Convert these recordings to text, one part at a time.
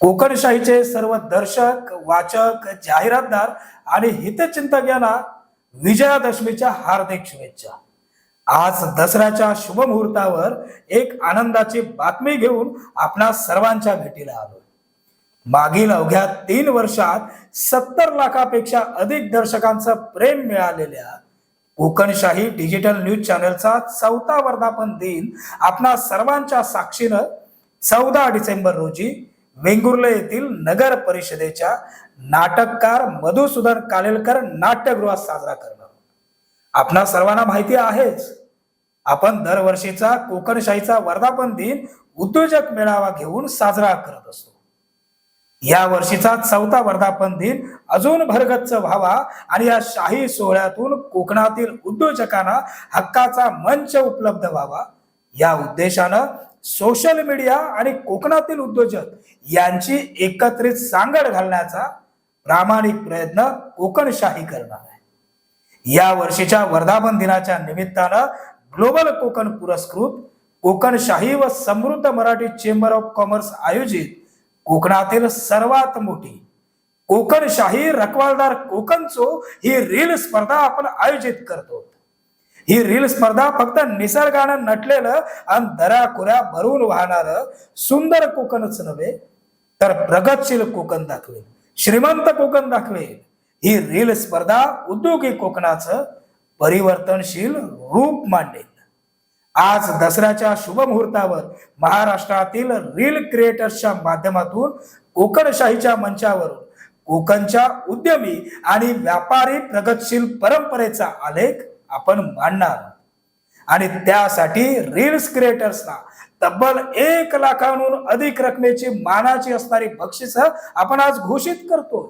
कोकणशाहीचे सर्व दर्शक वाचक जाहिरातदार आणि हितचिंतक यांना विजयादशमीच्या हार्दिक शुभेच्छा. आज दसऱ्याच्या शुभ मुहूर्तावर एक आनंदाची बातमी घेऊन आपणा सर्वांच्या भेटीला आलो मागील अवघ्या तीन वर्षात सत्तर लाखापेक्षा अधिक दर्शकांचं प्रेम मिळालेल्या कोकणशाही डिजिटल न्यूज चॅनलचा चौथा वर्धापन दिन आपणा सर्वांच्या साक्षीनं चौदा डिसेंबर रोजी वेंगुर्ले येथील नगर परिषदेच्या नाटककार मधुसूदन कालेलकर नाट्यगृहात साजरा करणार. आपणा सर्वांना माहिती आहेच आपण दरवर्षीचा कोकणशाहीचा वर्धापन दिन उद्योजक मेळावा घेऊन साजरा करत असतो. या वर्षीचा चौथा वर्धापन दिन अजून भरगच्च व्हावा आणि या शाही सोहळ्यातून कोकणातील उद्योजकांना हक्काचा मंच उपलब्ध व्हावा. या उद्देशानं सोशल मीडिया आणि कोकणातील उद्योजक यांची एकत्रित सांगड घालण्याचा प्रामाणिक प्रयत्न कोकणशाही करणार आहे. या वर्षीच्या वर्धापन दिनाच्या निमित्तानं ग्लोबल कोकण पुरस्कृत कोकणशाही व समृद्ध मराठी चेंबर ऑफ कॉमर्स आयोजित कोकणातील सर्वात मोठी कोकणशाही रखवालदार कोकणचो ही रील स्पर्धा आपण आयोजित करतो. ही रील स्पर्धा फक्त निसर्गानं नटलेलं आणि दराकुऱ्या भरून वाहणारं सुंदर कोकणच नव्हे तर प्रगतशील कोकण दाखवेल श्रीमंत कोकण दाखवेल. ही रील स्पर्धा उद्योगी कोकणाचं परिवर्तनशील रूप मांडेल. आज दसऱ्याच्या शुभ मुहूर्तावर महाराष्ट्रातील रील क्रिएटर्सच्या माध्यमातून कोकणशाहीच्या मंचावरून कोकणच्या उद्यमी आणि व्यापारी प्रगतशील परंपरेचा आलेख आपण मांडणार आणि त्यासाठी रील्स क्रिएटर्सना तब्बल एक लाखांहून अधिक रकमेची मानाची असणारी बक्षिस आपण आज घोषित करतो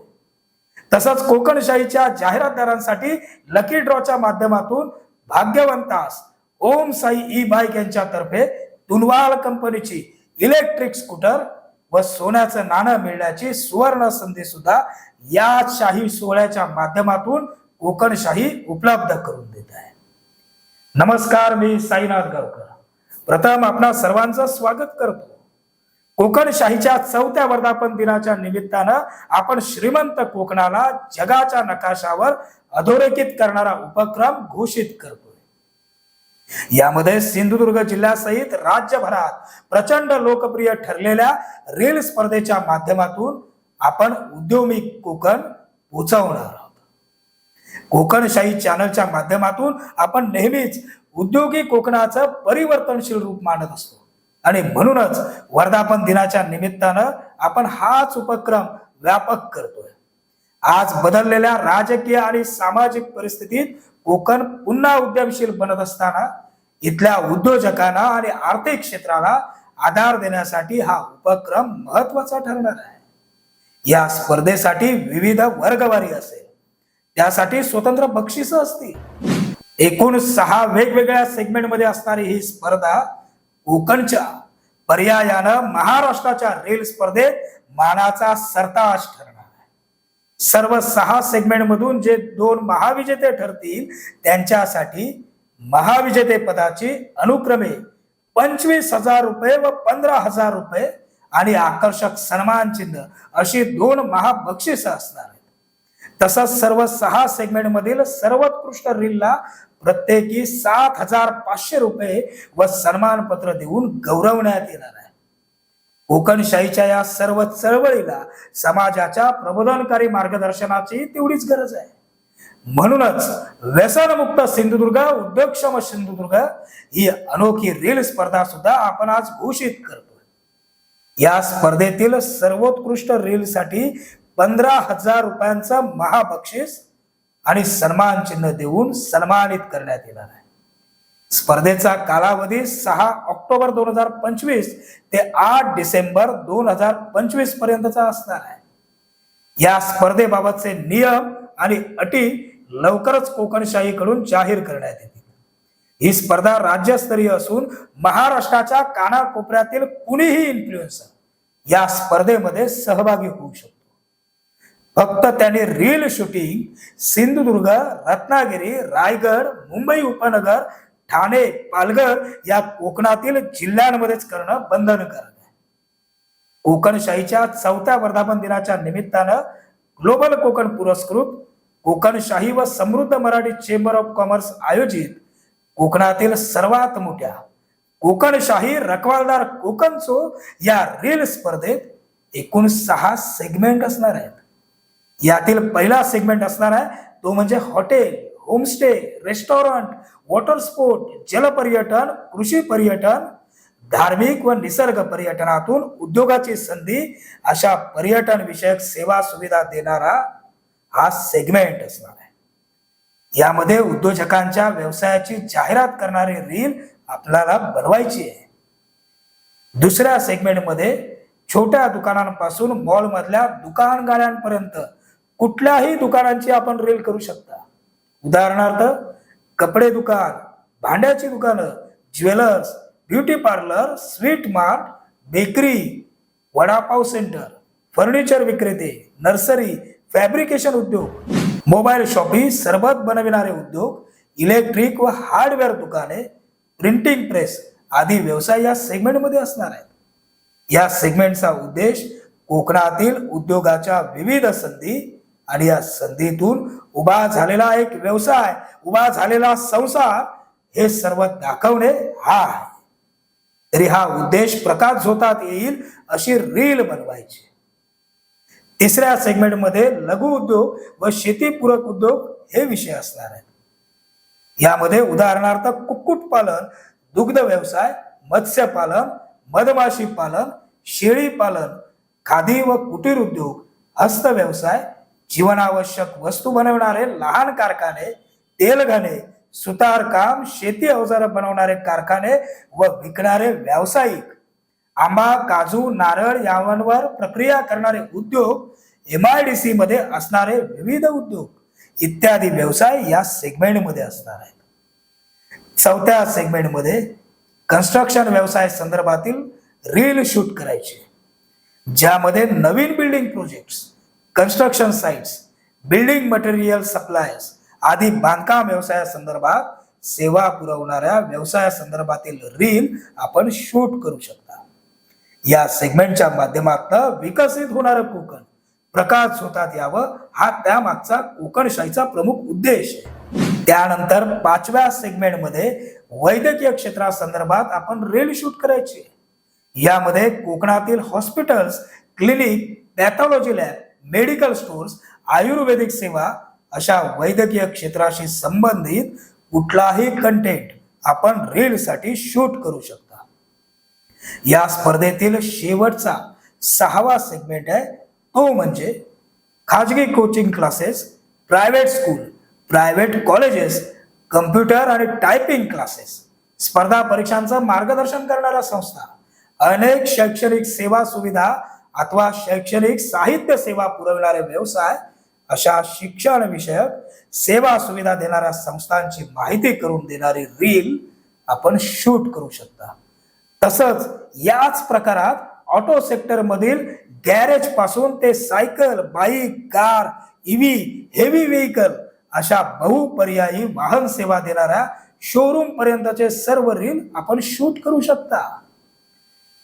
तसंच कोकणशाहीच्या जाहिरातदारांसाठी लकी ड्रॉच्या माध्यमातून भाग्यवंतास ओम साई ई बाईक यांच्यातर्फे तुनवाल कंपनीची इलेक्ट्रिक स्कूटर व सोन्याचं नाणं मिळण्याची सुवर्ण संधी सुद्धा या शाही सोहळ्याच्या माध्यमातून कोकणशाही उपलब्ध करून देत आहे. नमस्कार मी साईनाथ गावकर. प्रथम आपणा सर्वांचं स्वागत करतो. कोकणशाहीच्या चौथ्या वर्धापन दिनाच्या निमित्तानं आपण श्रीमंत कोकणाला जगाच्या नकाशावर अधोरेखित करणारा उपक्रम घोषित करतोय. यामध्ये सिंधुदुर्ग जिल्ह्यासहित राज्यभरात प्रचंड लोकप्रिय ठरलेल्या रेल स्पर्धेच्या माध्यमातून आपण उद्योमिक कोकण पोचवणार आहोत. कोकणशाही चॅनलच्या माध्यमातून आपण नेहमीच उद्योगी कोकणाचं परिवर्तनशील रूप मांडत असतो. आणि म्हणूनच वर्धापन दिनाच्या निमित्तानं आपण हाच उपक्रम व्यापक करतोय. आज बदललेल्या राजकीय आणि सामाजिक परिस्थितीत कोकण पुन्हा उद्यमशील बनत असताना इथल्या उद्योजकांना आणि आर्थिक क्षेत्राला आधार देण्यासाठी हा उपक्रम महत्त्वाचा ठरणार आहे. या स्पर्धेसाठी विविध वर्गवारी असेल. त्यासाठी स्वतंत्र बक्षिस असतील. एकूण सहा वेगवेगळ्या सेगमेंटमध्ये असणारी ही स्पर्धा कोकणच्या पर्यायानं महाराष्ट्राच्या रेल स्पर्धेत मानाचा सरताज ठरणार आहे. सर्व सहा सेगमेंट मधून जे दोन महाविजेते ठरतील त्यांच्यासाठी महाविजेते पदाची अनुक्रमे पंचवीस हजार रुपये व पंधरा हजार रुपये आणि आकर्षक सन्मान चिन्ह अशी दोन महाबक्षिस असणार तसंच सर्व सहा सेगमेंट मधील सर्वोत्कृष्ट रीलला प्रत्येकी सात हजार पाचशे रुपये व सन्मानपत्र देऊन गौरवण्यात येणार आहे. कोकणशाहीच्या या सर्व चळवळीला समाजाच्या प्रबोधनकारी मार्गदर्शनाची तेवढीच गरज आहे. म्हणूनच व्यसनमुक्त सिंधुदुर्ग उद्योगक्षम सिंधुदुर्ग ही अनोखी रील स्पर्धा सुद्धा आपण आज घोषित करतोय. या स्पर्धेतील सर्वोत्कृष्ट रीलसाठी पंधरा हजार रुपयांचं महाबक्षीस आणि सन्मान चिन्ह देऊन सन्मानित करण्यात येणार आहे. स्पर्धेचा कालावधी सहा ऑक्टोबर दोन हजार पंचवीस ते आठ डिसेंबर दोन हजार पंचवीस पर्यंतचा असणार आहे. या स्पर्धेबाबतचे नियम आणि अटी लवकरच कोकणशाहीकडून जाहीर करण्यात येतील. ही स्पर्धा राज्यस्तरीय असून महाराष्ट्राच्या कानाकोपऱ्यातील कुणीही इन्फ्लुएन्सर या स्पर्धेमध्ये सहभागी होऊ शकतो. फक्त त्याने रील शूटिंग सिंधुदुर्ग रत्नागिरी रायगड मुंबई उपनगर ठाणे पालघर या कोकणातील जिल्ह्यांमध्येच करणं बंधनकारक आहे. कोकणशाहीच्या चौथ्या वर्धापन दिनाच्या निमित्तानं ग्लोबल कोकण पुरस्कृत कोकणशाही व समृद्ध मराठी चेंबर ऑफ कॉमर्स आयोजित कोकणातील सर्वात मोठ्या कोकणशाही रखवालदार कोकणचो या रील स्पर्धेत एकूण सहा सेगमेंट असणार आहेत. यातील पहिला सेगमेंट असणार आहे तो म्हणजे hotel homestay restaurant water sport जलपर्यटन कृषी पर्यटन धार्मिक व निसर्ग पर्यटनातून उद्योगाची संधी अशा पर्यटन विषयक सेवा सुविधा देणारा हा सेगमेंट असणार आहे. यामध्ये उद्योजकांच्या व्यवसायाची जाहिरात करणारी रील आपल्याला बनवायची आहे. दुसऱ्या सेगमेंटमध्ये छोट्या दुकानांपासून मॉलमधल्या दुकान गाड्यांपर्यंत कुठल्याही दुकानांची आपण रील करू शकता. उदाहरणार्थ कपडे दुकान भांड्याची दुकानं jewellers beauty parlour sweet mart bakery vada pav centre furniture विक्रेते नर्सरी फॅब्रिकेशन उद्योग मोबाईल शॉपी सरबत बनविणारे उद्योग इलेक्ट्रिक व हार्डवेअर दुकाने प्रिंटिंग प्रेस आदी व्यवसाय या सेगमेंटमध्ये असणार आहेत. या सेगमेंटचा उद्देश कोकणातील उद्योगाच्या विविध संधी आणि या संधीतून उभा झालेला एक व्यवसाय उभा झालेला संसार हे सर्व दाखवणे हा आहे. तरी हा उद्देश प्रकाश झोतात येईल अशी रील बनवायची. तिसऱ्या सेगमेंटमध्ये लघु उद्योग व शेतीपूरक उद्योग हे विषय असणार आहेत. यामध्ये उदाहरणार्थ कुक्कुटपालन दुग्ध व्यवसाय मत्स्यपालन मधमाशी पालन शेळी पालन खादी व कुटीर उद्योग हस्त व्यवसाय जीवनावश्यक वस्तू बनवणारे लहान कारखाने तेलघाणे सुतारकाम शेती अवजार बनवणारे कारखाने व विकणारे व्यावसायिक. आंबा काजू नारळ यावांवर प्रक्रिया करणारे उद्योग एम आय डी सी मध्ये असणारे विविध उद्योग. इत्यादी व्यवसाय या सेगमेंटमध्ये असणार आहेत. चौथ्या सेगमेंटमध्ये कन्स्ट्रक्शन व्यवसाय संदर्भातील रील शूट करायचे. ज्यामध्ये नवीन building projects construction sites building material suppliers आदी बांधकाम व्यवसायासंदर्भात सेवा पुरवणाऱ्या व्यवसायासंदर्भातील रील आपण शूट करू शकता. या सेगमेंटच्या माध्यमातून विकसित होणारं कोकण. प्रकाश होतात यावं हा त्यामागचा कोकणशाहीचा प्रमुख उद्देश आहे. त्यानंतर पाचव्या सेगमेंटमध्ये वैद्यकीय क्षेत्रासंदर्भात आपण रील शूट करायची यामध्ये कोकणातील hospitals clinic pathology lab medical stores ayurvedic सेवा अशा वैद्यकीय क्षेत्राशी संबंधित कुठलाही कंटेंट आपण रीलसाठी शूट करू शकता. या स्पर्धेतील शेवटचा सहावा सेगमेंट आहे तो म्हणजे खाजगी coaching classes private school private colleges computer आणि टायपिंग क्लासेस स्पर्धा परीक्षांचं मार्गदर्शन करणाऱ्या संस्था अनेक शैक्षणिक सेवा सुविधा अथवा शैक्षणिक साहित्य सेवा पुरवणारे व्यवसाय अशा शिक्षण विषयक सेवा सुविधा देणाऱ्या संस्थांची माहिती करून देणारी रील आपण शूट करू शकता. तसंच याच प्रकारात ऑटो सेक्टर मधील गॅरेजपासून ते cycle bike car EV heavy vehicle अशा बहुपर्यायी वाहन सेवा देणाऱ्या शोरूम पर्यंतचे सर्व रील आपण शूट करू शकता.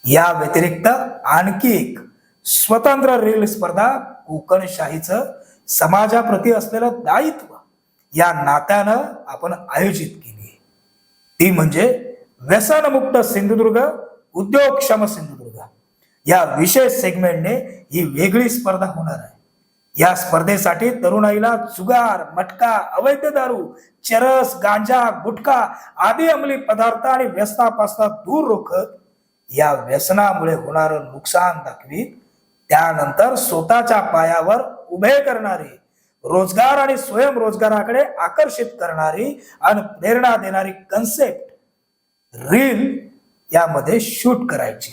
या व्यतिरिक्त आणखी एक स्वतंत्र रेल स्पर्धा कोकणशाहीचं समाजाप्रती असलेलं दायित्व या नात्यानं आपण आयोजित केली. ती म्हणजे व्यसनमुक्त सिंधुदुर्ग उद्योगक्षम सिंधुदुर्ग. या विशेष सेगमेंटने ही वेगळी स्पर्धा होणार आहे. या स्पर्धेसाठी तरुणाईला जुगार मटका अवैध दारू चरस गांजा गुटखा आदी अंमली पदार्थ आणि व्यसनापासून दूर रोखत या व्यसनामुळे होणारं नुकसान दाखवीत त्यानंतर स्वतःच्या पायावर उभे करणारी रोजगार आणि स्वयंरोजगाराकडे आकर्षित करणारी आणि प्रेरणा देणारी कन्सेप्ट रील यामध्ये शूट करायची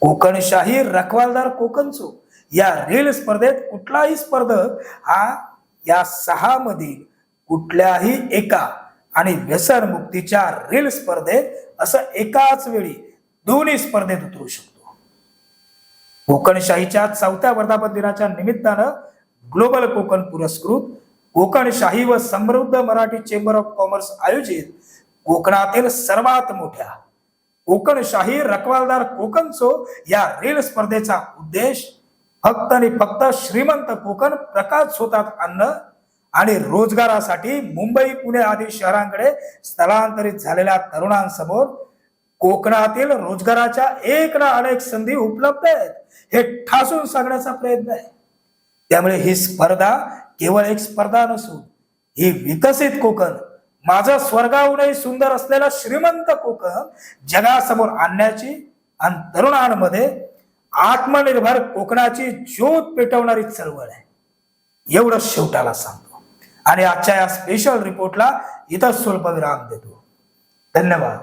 कोकणशाही रखवालदार कोकणचो या रील स्पर्धेत कुठलाही स्पर्धक हा या सहा मधील कुठल्याही एका आणि व्यसन मुक्तीच्या रील स्पर्धेत असं एकाच वेळी दोन्ही स्पर्धेत उतरू शकतो. कोकणशाहीच्या चौथ्या वर्धापन दिनाच्या निमित्तानं ग्लोबल कोकण पुरस्कृत कोकणशाही व समृद्ध मराठी चेंबर ऑफ कॉमर्स आयोजित कोकणातील सर्वात मोठ्या कोकणशाही रखवालदार कोकणचो या रेल स्पर्धेचा उद्देश फक्त आणि फक्त श्रीमंत कोकण प्रकाश होतात अन्न आणि रोजगारासाठी मुंबई पुणे आदी शहरांकडे स्थलांतरित झालेल्या तरुणांसमोर कोकणातील रोजगाराच्या एक ना अनेक संधी उपलब्ध आहेत. हे ठासून सांगण्याचा प्रयत्न आहे. त्यामुळे ही स्पर्धा केवळ एक स्पर्धा नसून ही विकसित कोकण माझं स्वर्गाहूनही सुंदर असलेलं श्रीमंत कोकण जगासमोर आणण्याची आणि तरुणांमध्ये आत्मनिर्भर कोकणाची ज्योत पेटवणारी चळवळ आहे. एवढं शेवटाला सांगतो. आणि आजच्या या स्पेशल रिपोर्टला इथं स्वल्पविराम देतो. धन्यवाद.